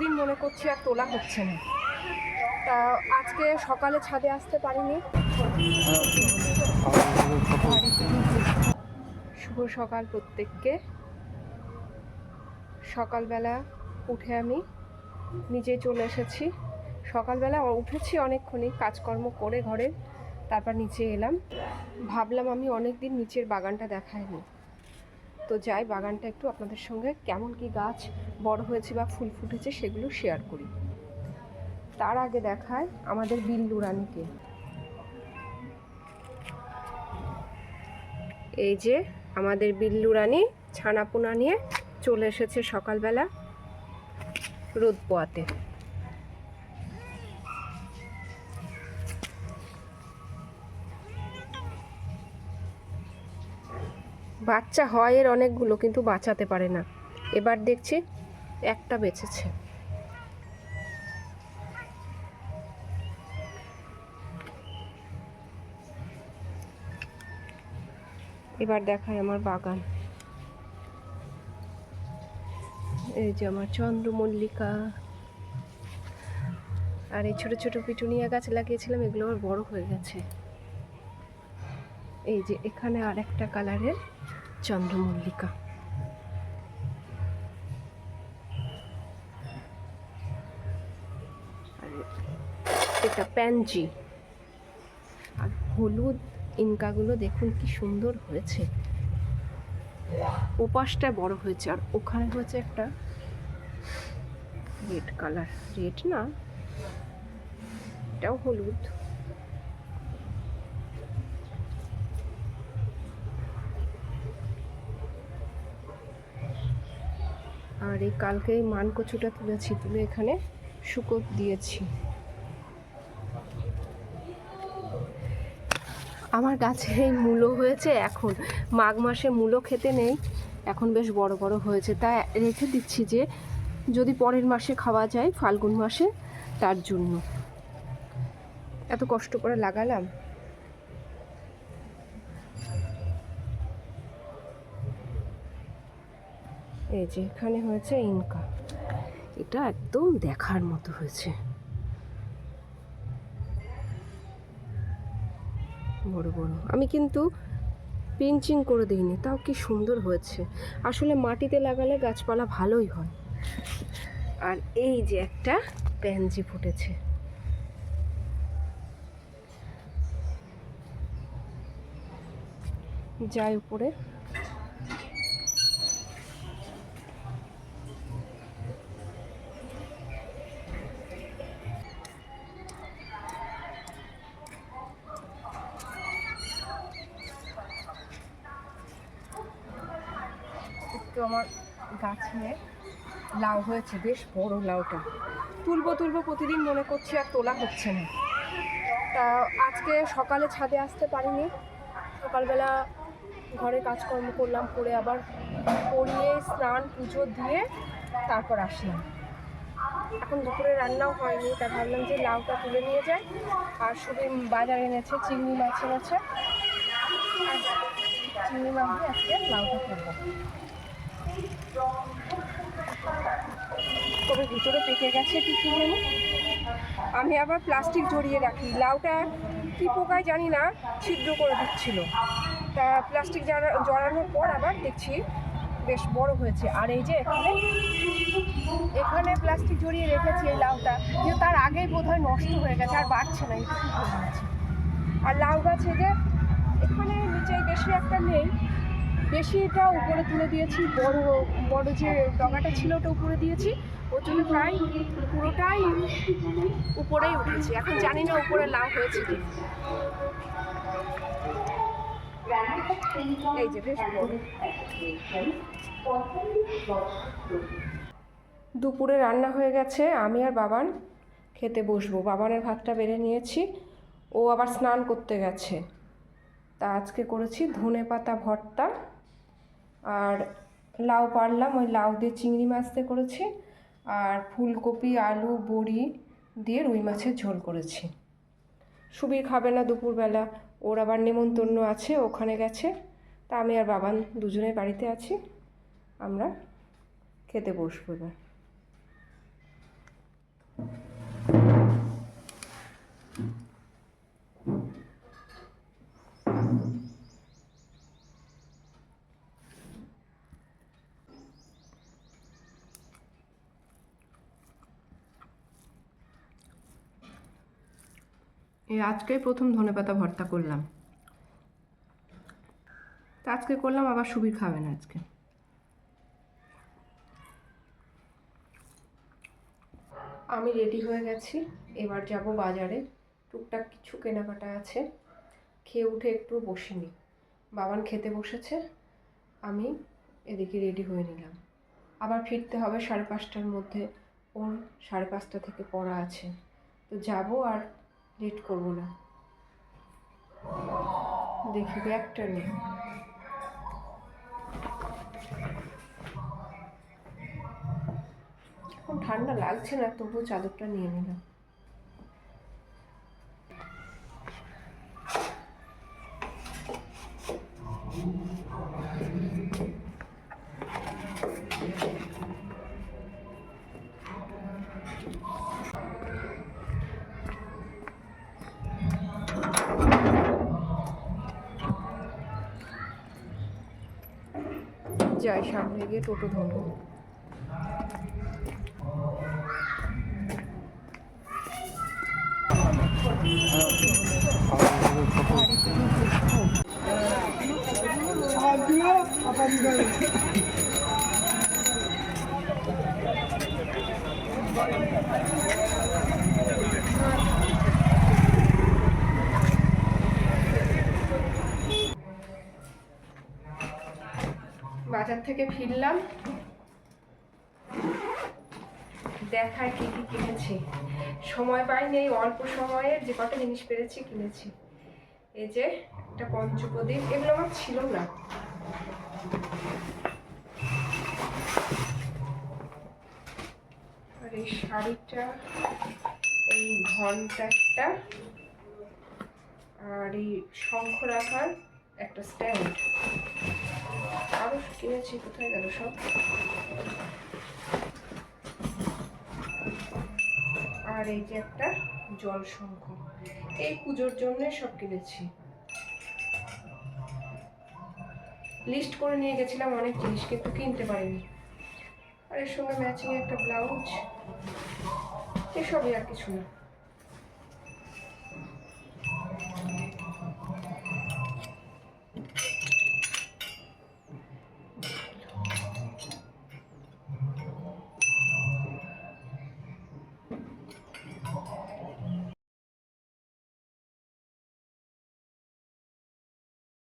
প্রতিদিন মনে করছি আর তোলা হচ্ছে না। তা আজকে সকালে ছাদে আসতে পারিনি। শুভ সকাল প্রত্যেককে। সকালবেলা উঠে আমি নিজে চলে এসেছি। সকালবেলা উঠেছি অনেকক্ষণই, কাজকর্ম করে ঘরে, তারপর নিচে এলাম। ভাবলাম আমি অনেক দিন নিচের বাগানটা দেখাইনি। তো যাই, বাগানটা একটু আপনাদের সঙ্গে কেমন কি গাছ বড় হয়েছে বা ফুল ফুটেছে সেগুলো শেয়ার করি। তার আগে দেখায় আমাদের বিল্লু রানীকে। এই যে আমাদের বিল্লু রানী ছানাপোনা নিয়ে চলে এসেছে সকালবেলা রোদ পোয়াতে। বাচ্চা হয় এর অনেকগুলো কিন্তু বাঁচাতে পারে না। এবার দেখছি একটা বেঁচেছে। এবার দেখায় আমার বাগান। এই যে আমার চন্দ্রমল্লিকা। আর এই ছোট ছোট পিটুনিয়া গাছ লাগিয়েছিলাম, এগুলো আবার বড় হয়ে গেছে। এই যে এখানে আর একটা কালারের চন্দ্রমল্লিকা। এটা প্যানজি। আর হলুদ ইনকাগুলো দেখুন কি সুন্দর হয়েছে। ওপাশটা বড় হয়েছে, আর ওখানে হয়েছে একটা রেড কালার। রেড না, এটাও হলুদ। এই কালকে এই মান কচুটা তুলেছি, তুলে এখানে শুকো দিয়েছি। আমার গাছে এই মূলো হয়েছে এখন। মাঘ মাসে মূলো খেতে নেই, এখন বেশ বড় বড় হয়েছে। তাই রেখে দিচ্ছি যে, যদি পরের মাসে খাওয়া যায়, ফাল্গুন মাসে, তার জন্য। এত কষ্ট করে লাগালাম। এই যে এখানে হয়েছে ইনকা। এটা একদম দেখার মতো হয়েছে। বড় বড়। আমি কিন্তু পিঞ্চিং করে দিইনি, তাও কি সুন্দর হয়েছে। আসলে মাটিতে লাগালে গাছপালা ভালোই হয়। আর এই যে একটা প্যানজি ফুটেছে। যাই উপরে। একটু আমার গাছে লাউ হয়েছে, বেশ বড় লাউটা। তুলবো তুলবো প্রতিদিন মনে করছি আর তোলা হচ্ছে না। তা আজকে সকালে ছাদে আসতে পারিনি। সকালবেলা ঘরে কাজকর্ম করলাম, করে আবার পরিয়ে স্নান, পুজো দিয়ে তারপর আসলাম। এখন দুপুরে রান্নাও হয়নি, তা ভাবলাম যে লাউটা তুলে নিয়ে যাই। আর শুধু বাজার এনেছে, চিংড়ি মাছ এনেছে। চিংড়ি মাছ আজকে লাউটা করব তবে ভিতরে পেকে গেছে কি কি আমি আবার প্লাস্টিক জড়িয়ে রাখি। লাউটা কি পোকায় জানি না, ছিদ্র করে দিচ্ছিল। তা প্লাস্টিক জড়ানোর পর আবার দেখছি বেশ বড় হয়েছে। আর এই যে এখানে এখানে প্লাস্টিক জড়িয়ে রেখেছি এই লাউটা। কিন্তু তার আগেই বোধ হয় নষ্ট হয়ে গেছে, আর বাড়ছে না আর লাউ গাছে যে এখানে নিচে বেশি একটা নেই বেশিটা উপরে তুলে দিয়েছি, বড় বড় যে ডগাটা ছিল ওটা উপরে দিয়েছি। ওর জন্য প্রায় পুরোটাই উপরেই উঠেছি। এখন জানি না উপরে লাভ হয়েছে কি বেশ দুপুরে রান্না হয়ে গেছে, আমি আর বাবান খেতে বসবো। বাবানের ভাতটা বেড়ে নিয়েছি। ও আবার স্নান করতে গেছে। তা আজকে করেছি ধনে পাতা ভর্তা। আর লাউ পারলাম, ওই লাউ দিয়ে চিংড়ি মাছতে করেছি। আর ফুলকপি, আলু, বড়ি দিয়ে রুই মাছের ঝোল করেছি। সুবীর খাবে না দুপুরবেলা, ওর আবার নেমন্তন্ন আছে, ওখানে গেছে। তা আমি আর বাবান দুজনের বাড়িতে আছি। আমরা খেতে বসবো এবার। এই আজকেই প্রথম ধনেপাতা ভর্তা করলাম। তা আজকে করলাম, আবার সুবীর খাবে না আজকে। আমি রেডি হয়ে গেছি। এবার যাব বাজারে। টুকটাক কিছু কেনাকাটা আছে। খেয়ে উঠে একটু বসিনি। বাবান খেতে বসেছে। আমি এদিকে রেডি হয়ে নিলাম। আবার ফিরতে হবে সাড়ে পাঁচটার মধ্যে। ওর সাড়ে পাঁচটা থেকে পড়া আছে। তো যাব আর লেট করব না। দেখি ব্যাগটা নেই। এখন ঠান্ডা লাগছে না তবুও চাদরটা নিয়ে নিলাম। যাই সামনে গিয়ে টোটো ধরবো। বাজার থেকে ফিরলাম। দেখায় কি কি কিনেছি। সময় পাইনি এই অল্প সময়ে যে কটা জিনিস পেরেছি কিনেছি। এই যে একটা পঞ্চপ্রদীপ, এগুলো আমার ছিল না। আর এই শাড়িটা, এই ঘন্টাটা আর এই শঙ্খ রাখার একটা স্ট্যান্ড আরও কিনেছি, কোথায় গেল সব? আর এই যে একটা জল শঙ্খ এই পুজোর জন্য সব কিনেছি। লিস্ট করে নিয়ে গেছিলাম অনেক জিনিস, কিন্তু কিনতে পারিনি। আর এর সঙ্গে ম্যাচিং একটা ব্লাউজ এসবই আর কিছু না।